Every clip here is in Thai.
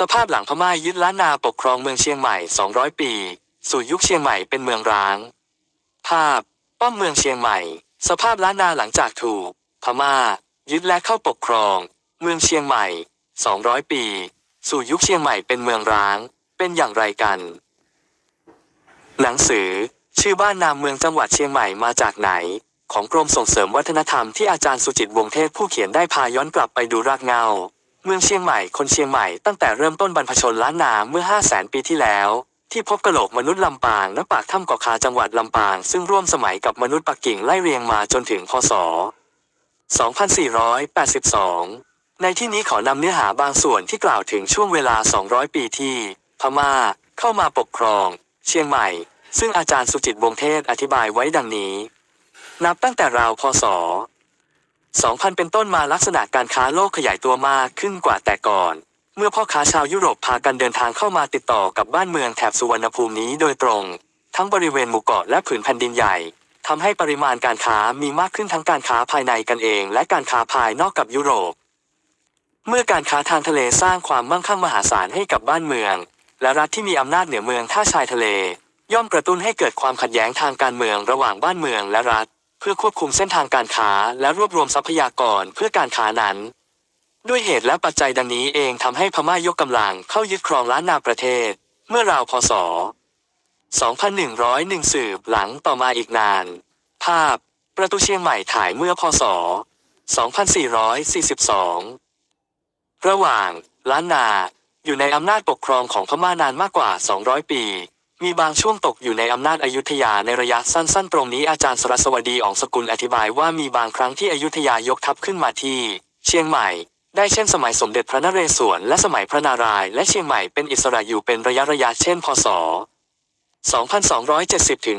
สภาพหลังพม่ายึดล้านนาปกครองเมืองเชียงใหม่ 200 ปี สู่ยุคเชียงใหม่เป็นเมืองร้าง ภาพ ป้อมเมืองเชียงใหม่ สภาพล้านนาหลังจากถูก พม่า ยึดและเข้าปกครอง เมืองเชียงใหม่ 200 ปี สู่ยุคเชียงใหม่เป็นเมืองร้าง เป็นอย่างไรกัน หนังสือ ชื่อบ้านนามเมืองจังหวัดเชียงใหม่มาจากไหน ของกรมส่งเสริมวัฒนธรรมที่อาจารย์สุจิตวงเทพผู้เขียนได้พาย้อนกลับไปดูรากเงา เมืองเชียงใหม่คนเชียงใหม่ตั้งแต่เริ่มต้นบรรพชนล้านนาเมื่อ 5 0 0แสนปีที่แล้ว ที่พบกระโหลกมนุษย์ลำปางณปากถ้ำเกาะคาจังหวัดลำปาง ซึ่งร่วมสมัยกับมนุษย์ปักกิ่งไล่เรียงมาจนถึงพศ 2482 ในที่นี้ขอนำเนื้อหาบางส่วนที่กล่าวถึงช่วงเวลา 200 ปีที่ พม่า เข้ามาปกครอง เชียงใหม่ ซึ่งอาจารย์สุจิตวงเทศอธิบายไว้ดังนี้ นับตั้งแต่ราวพศ 2000 เป็นต้นมาลักษณะการค้าโลกขยายตัวมากขึ้นกว่าแต่ก่อน เมื่อพ่อค้าชาวยุโรปพากันเดินทางเข้ามาติดต่อกับบ้านเมืองแถบสุวรรณภูมินี้โดยตรง ทั้งบริเวณหมู่เกาะและผืนแผ่นดินใหญ่ทำให้ปริมาณการค้ามีมากขึ้นทั้งการค้าภายในกันเอง และการค้าภายนอกกับยุโรป เมื่อการค้าทางทะเลสร้างความมั่งคั่งมหาศาลให้กับบ้านเมือง และรัฐที่มีอำนาจเหนือเมืองท่าชายทะเล ย่อมกระตุ้นให้เกิดความขัดแย้งทางการเมืองระหว่างบ้านเมืองและรัฐ เพื่อควบคุมเส้นทางการค้าและรวบรวมทรัพยากรเพื่อการค้านั้น ด้วยเหตุและปัจจัยดังนี้เองทำให้พม่ายกกำลังเข้ายึดครองล้านนาประเทศ เมื่อราวพศ 2101 สืบหลังต่อมาอีกนาน ภาพ ประตูเชียงใหม่ถ่ายเมื่อพศ 2442 ระหว่างล้านนาอยู่ในอำนาจปกครองของพม่านานมากกว่า 200 ปี มีบางช่วงตกอยู่ในอำนาจอยุธยาในระยะสั้นๆ ตรงนี้อาจารย์สรสวดีอองสกุลอธิบายว่ามีบางครั้งที่อยุธยายกทัพขึ้นมาที่ เชียงใหม่ ได้เช่นสมัยสมเด็จพระนเรศวรและสมัยพระนารายณ์และเชียงใหม่เป็นอิสระอยู่เป็นระยะระยะเช่นพศ2270ถึง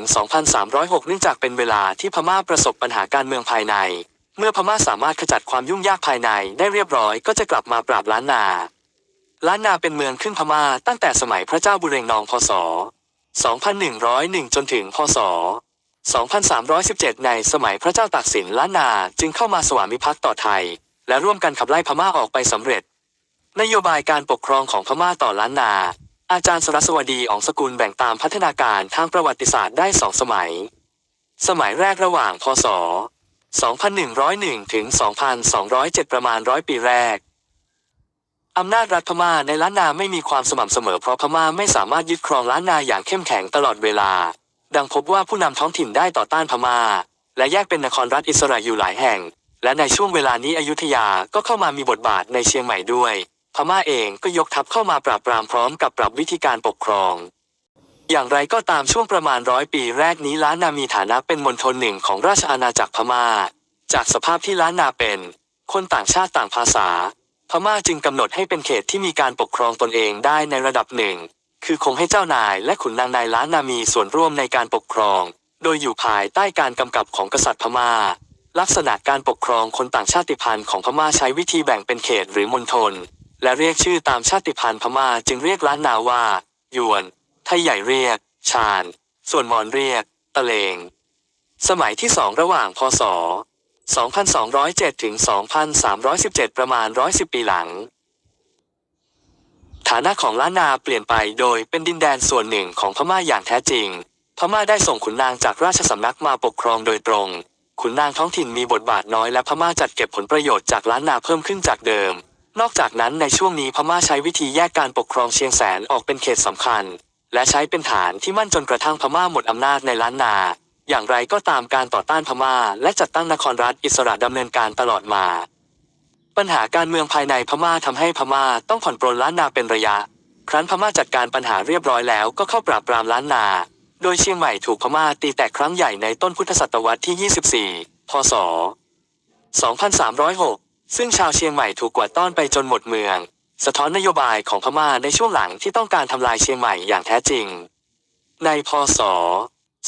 2306 เนื่องจากเป็นเวลาที่พม่าประสบปัญหาการเมืองภายใน เมื่อพม่าสามารถขจัดความยุ่งยากภายในได้เรียบร้อยก็จะกลับมาปราบล้านนา ล้านนาเป็นเมืองขึ้นพม่าตั้งแต่สมัยพระเจ้าบุเรงนองพศ 2101 จนถึงพศ 2317 ในสมัยพระเจ้าตากสินล้านนาจึงเข้ามาสวามิภักดิ์ต่อไทย และร่วมกันขับไล่พม่าออกไปสำเร็จ นโยบายการปกครองของพม่าต่อล้านนา อาจารย์สรสวดีอองสกุลแบ่งตามพัฒนาการทางประวัติศาสตร์ได้สองสมัย สมัยแรกระหว่างพศ 2101 ถึง 2207 ประมาณร้อยปีแรก อำนาจรัฐพม่าในล้านนาไม่มีความสม่ำเสมอเพราะพม่าไม่สามารถยึดครองล้านนาอย่างเข้มแข็งตลอดเวลา ดังพบว่าผู้นำท้องถิ่นได้ต่อต้านพม่า และแยกเป็นนครรัฐอิสระอยู่หลายแห่ง และในช่วงเวลานี้อยุธยาก็เข้ามามีบทบาทในเชียงใหม่ด้วย พม่าเองก็ยกทัพเข้ามาปราบปรามพร้อมกับปรับวิธีการปกครอง อย่างไรก็ตามช่วงประมาณร้อยปีแรกนี้ล้านนามีฐานะเป็นมณฑลหนึ่งของราชอาณาจักรพม่า จากสภาพที่ล้านนาเป็น คนต่างชาติต่างภาษา พม่าจึงกำหนดให้เป็นเขตที่มีการปกครองตนเองได้ในระดับหนึ่ง คือคงให้เจ้านายและขุนนางในล้านนามีส่วนร่วมในการปกครอง โดยอยู่ภายใต้การกำกับของกษัตริย์พม่า ลักษณะการปกครองคนต่างชาติพันธุ์ของพม่าใช้วิธีแบ่งเป็นเขตหรือมณฑล และเรียกชื่อตามชาติพันธุ์พม่าจึงเรียกล้านนาว่ายวนไทยใหญ่เรียก ชาญ ส่วนมอญเรียก ตะเลง สมัยที่สองระหว่างพศ 2207 ถึง 2317 ประมาณ 110 ปีหลัง ฐานะของล้านนาเปลี่ยนไปโดยเป็นดินแดนส่วนหนึ่งของพม่าอย่างแท้จริง พม่าได้ส่งขุนนางจากราชสำนักมาปกครองโดยตรง ขุนนางท้องถิ่นมีบทบาทน้อยและพม่าจัดเก็บผลประโยชน์จากล้านนาเพิ่มขึ้นจากเดิม นอกจากนั้นในช่วงนี้พม่าใช้วิธีแยกการปกครองเชียงแสนออกเป็นเขตสำคัญ และใช้เป็นฐานที่มั่นจนกระทั่งพม่าหมดอำนาจในล้านนา อย่างไรก็ตามการต่อต้านพม่า และจัดตั้งนครรัฐอิสระดำเนินการตลอดมา ปัญหาการเมืองภายในพม่าทำให้พม่าต้องผ่อนปรนล้านนาเป็นระยะ ครั้นพม่าจัดการปัญหาเรียบร้อยแล้วก็เข้าปราบปรามล้านนา โดยเชียงใหม่ถูกพม่าตีแตกครั้งใหญ่ในต้นพุทธศตวรรษที่ 24 พศ 2306 ซึ่งชาวเชียงใหม่ถูกกวาดต้อนไปจนหมดเมือง สะท้อนนโยบายของพม่าในช่วงหลังที่ต้องการทำลายเชียงใหม่อย่างแท้จริง ในพศ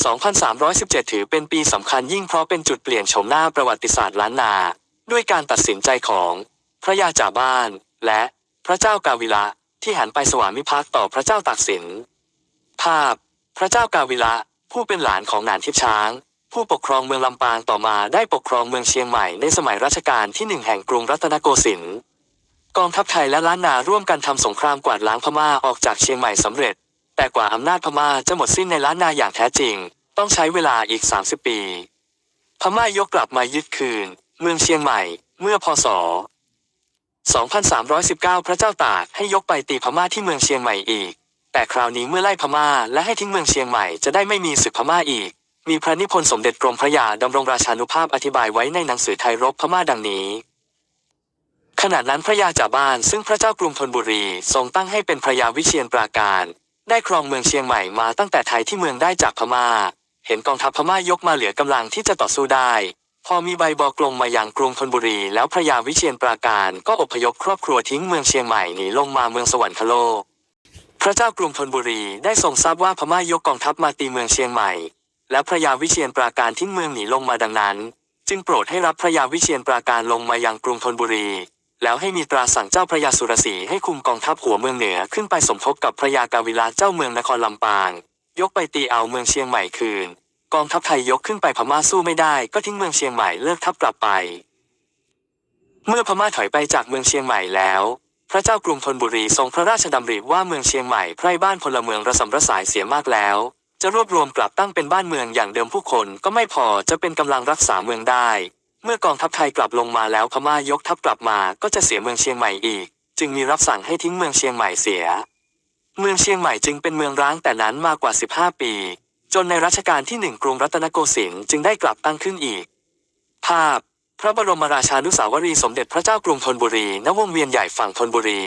2317 ถือเป็นปีสำคัญยิ่งเพราะเป็นจุดเปลี่ยนโฉมหน้าประวัติศาสตร์ล้านนา ด้วยการตัดสินใจของ พระยาจ่าบ้าน และพระเจ้ากาวิละที่หันไปสวามิภักดิ์ต่อพระเจ้าตากสิน ภาพ พระเจ้ากาวิละผู้เป็นหลานของนานทิพช้าง ผู้ปกครองเมืองลำปางต่อมาได้ปกครองเมืองเชียงใหม่ในสมัยรัชกาลที่หนึ่งแห่งกรุงรัตนโกสินทร์กองทัพไทยและล้านนาร่วมกันทำสงครามกวาดล้างพม่าออกจากเชียงใหม่สำเร็จ แต่กว่าอำนาจพม่าจะหมดสิ้นในล้านนาอย่างแท้จริง ต้องใช้เวลาอีก 30 ปี พม่ายกกลับมายึดคืน เมืองเชียงใหม่ เมื่อพศ 2319 พระเจ้าตากให้ยกไปตีพม่าที่เมืองเชียงใหม่อีก แต่คราวนี้เมื่อไล่พม่าและให้ทิ้งเมืองเชียงใหม่จะได้ไม่มีศึกพม่าอีก มีพระนิพนธ์สมเด็จกรมพระยาดำรงราชานุภาพอธิบายไว้ในหนังสือไทยรบพม่าดังนี้ขณะนั้นพระยาจ่าบ้านซึ่งพระเจ้ากรุงธนบุรีทรงตั้งให้เป็นพระยาวิเชียนปราการ ได้ครองเมืองเชียงใหม่มาตั้งแต่ไทยที่เมืองได้จากพม่า เห็นกองทัพพม่ายกมาเหลือกำลังที่จะต่อสู้ได้ พอมีใบบอกลงมาอย่างกรุงธนบุรี แล้วพระยาวิเชียนปราการก็อพยพครอบครัวทิ้งเมืองเชียงใหม่หนีลงมาเมืองสวรรคโลก พระเจ้ากรุงธนบุรีได้ทรงทราบว่าพม่ายกกองทัพมาตีเมืองเชียงใหม่ และพระยาวิเชียนปราการทิ้งเมืองหนีลงมาดังนั้น จึงโปรดให้รับพระยาวิเชียนปราการลงมายังกรุงธนบุรี แล้วให้มีตราสั่งเจ้าพระยาสุรศรีให้คุมกองทัพหัวเมืองเหนือขึ้นไปสมทบกับพระยากาวิลาเจ้าเมืองนครลำปาง ยกไปตีเอาเมืองเชียงใหม่คืน กองทัพไทยยกขึ้นไปพม่าสู้ไม่ได้ ก็ทิ้งเมืองเชียงใหม่เลิกทัพกลับไป เมื่อพม่าถอยไปจากเมืองเชียงใหม่แล้ว พระเจ้ากรุงธนบุรีทรงพระราชดำริว่าเมืองเชียงใหม่ไพร่บ้านพลเมืองระสำระสายเสียมากแล้ว จะรวบรวมกลับตั้งเป็นบ้านเมืองอย่างเดิมผู้คนก็ไม่พอจะเป็นกำลังรักษาเมืองได้ เมื่อกองทัพไทยกลับลงมาแล้วพม่ายกทัพกลับมาก็จะเสียเมืองเชียงใหม่อีก จึงมีรับสั่งให้ทิ้งเมืองเชียงใหม่เสีย เมืองเชียงใหม่จึงเป็นเมืองร้างแต่นั้นมากกว่า 15 ปี จนในรัชกาลที่หนึ่งกรุงรัตนโกสินทร์จึงได้กลับตั้งขึ้นอีก ภาพ พระบรมราชานุสาวรีสมเด็จพระเจ้ากรุงธนบุรีณวงเวียนใหญ่ฝั่งธนบุรี